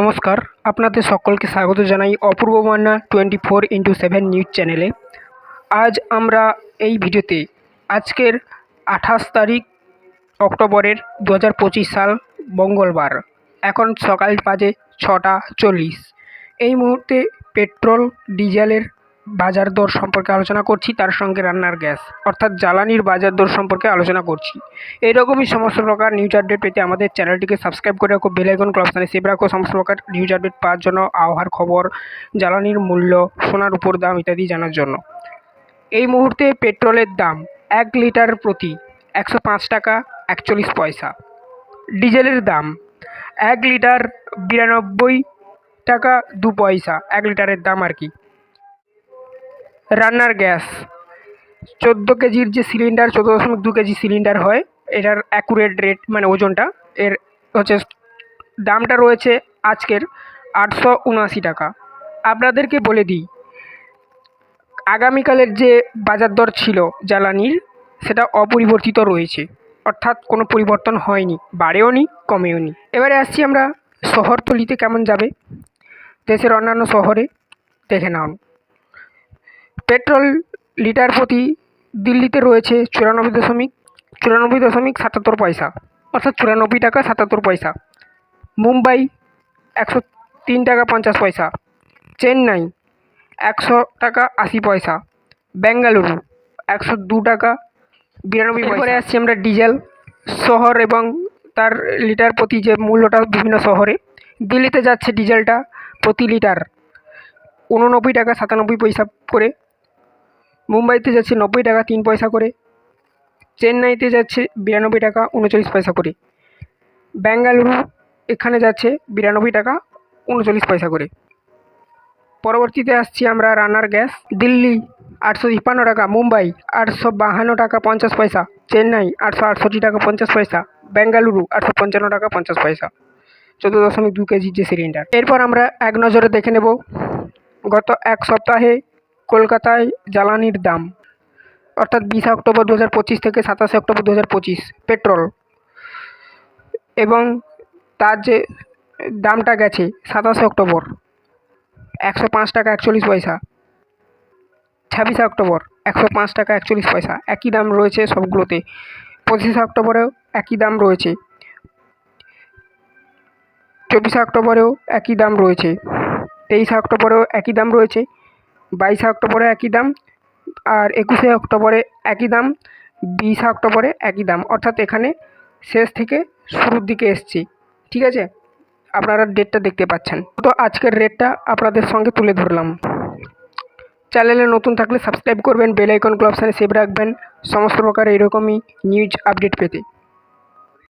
নমস্কার, আপনাদের সকলকে স্বাগত জানাই Apurba Manna twenty four into seven news চ্যানেলে আজ আমরা এই ভিডিওতে আজকের আঠাশ তারিখ অক্টোবরের দু হাজার পঁচিশ সাল মঙ্গলবার, এখন সকাল বাজে ছটা চল্লিশ। এই মুহূর্তে পেট্রোল, ডিজেলের বাজার দর সম্পর্কে আলোচনা করছি, তার সঙ্গে রান্নার গ্যাস, অর্থাৎ জ্বালানির বাজার দর সম্পর্কে আলোচনা করছি। এইরকমই সমস্ত প্রকার নিউজ আপডেট পেতে আমাদের চ্যানেলটিকে সাবস্ক্রাইব করে রাখো বেলাইকন ক্লাবস্থানে সেভ রাখো, সমস্ত প্রকার নিউজ আপডেট পাওয়ার জন্য, আবহাওয়ার খবর, জ্বালানির মূল্য, সোনার উপর দাম ইত্যাদি জানার জন্য। এই মুহূর্তে পেট্রোলের দাম এক লিটার প্রতি একশো পাঁচ টাকা একচল্লিশ পয়সা। ডিজেলের দাম এক লিটার বিরানব্বই টাকা দু পয়সা, এক লিটারের দাম আর কি। রান্নার গ্যাস। চোদ্দ কেজির যে সিলিন্ডার, চোদ্দ দশমিক দু কেজি সিলিন্ডার হয়, এটার অ্যাকুরেট রেট মানে ওজনটা, এর হচ্ছে দামটা রয়েছে আজকের আটশো উনআশি টাকা। আপনাদেরকে বলে দিই, আগামীকালের যে বাজার দর ছিল জ্বালানির, সেটা অপরিবর্তিত রয়েছে। অর্থাৎ কোনো পরিবর্তন হয়নি, বাড়েও নি, কমেও নি। এবারে আসছি আমরা শহরতলিতে কেমন যাবে? দেশের অন্যান্য শহরে দেখে নাও। পেট্রোল লিটার প্রতি দিল্লিতে রয়েছে চুরানব্বই দশমিক চুরানব্বই দশমিক সাতাত্তর পয়সা, অর্থাৎ চুরানব্বই টাকা সাতাত্তর পয়সা। মুম্বাই একশো তিন টাকা পঞ্চাশ পয়সা, চেন্নাই একশো টাকা আশি পয়সা, বেঙ্গালুরু একশো দু টাকা বিরানব্বই পরে আসছি আমরা ডিজেল শহর এবং তার লিটার প্রতি যে মূল্যটা বিভিন্ন শহরে। দিল্লিতে যাচ্ছে ডিজেলটা প্রতি লিটার উননব্বই টাকা সাতানব্বই পয়সা করে। মুম্বাইতে যাচ্ছে নব্বই টাকা তিন পয়সা করে, চেন্নাইতে যাচ্ছে বিরানব্বই টাকা উনচল্লিশ পয়সা করে বেঙ্গালুরু এখানে যাচ্ছে বিরানব্বই টাকা উনচল্লিশ পয়সা করে। পরবর্তীতে আসছি আমরা রান্নার গ্যাস, দিল্লি আটশো তিপ্পান্ন টাকা, মুম্বাই আটশো বাহান্ন টাকা পঞ্চাশ পয়সা, চেন্নাই আটশো আটষট্টি টাকা পঞ্চাশ পয়সা বেঙ্গালুরু আটশো পঞ্চান্ন টাকা পঞ্চাশ পয়সা, চোদ্দ দশমিক দু কেজির যে সিলিন্ডার। এরপর আমরা এক নজরে দেখে নেব, গত এক সপ্তাহে কলকাতায় জ্বালানির দাম, অর্থাৎ বিশে অক্টোবর দু হাজার পঁচিশ থেকে সাতাশে অক্টোবর দু হাজার পঁচিশ, পেট্রোল। এবং তার যে দামটা গেছে সাতাশে অক্টোবর, একশো পাঁচ টাকা একচল্লিশ পয়সা। ছাব্বিশে অক্টোবর, একশো পাঁচ টাকা একচল্লিশ পয়সা। একই দাম রয়েছে সবগুলোতে। পঁচিশে অক্টোবরেও একই দাম রয়েছে। চব্বিশে অক্টোবরেও একই দাম রয়েছে। তেইশে অক্টোবরেও একই দাম রয়েছে। বাইশে অক্টোবরে একই দাম আর একুশে অক্টোবরে একই দাম, বিশে অক্টোবরে একই দাম। অর্থাৎ এখানে শেষ থেকে শুরুর দিকে এসছি। ঠিক আছে? আপনারা ডেটটা দেখতে পাচ্ছেন। তো আজকের রেটটা আপনাদের সঙ্গে তুলে ধরলাম। চ্যানেলে নতুন থাকলে সাবস্ক্রাইব করবেন বেল আইকন সেভ রাখবেন। সমস্ত প্রকার এরকমই নিউজ আপডেট পেতে।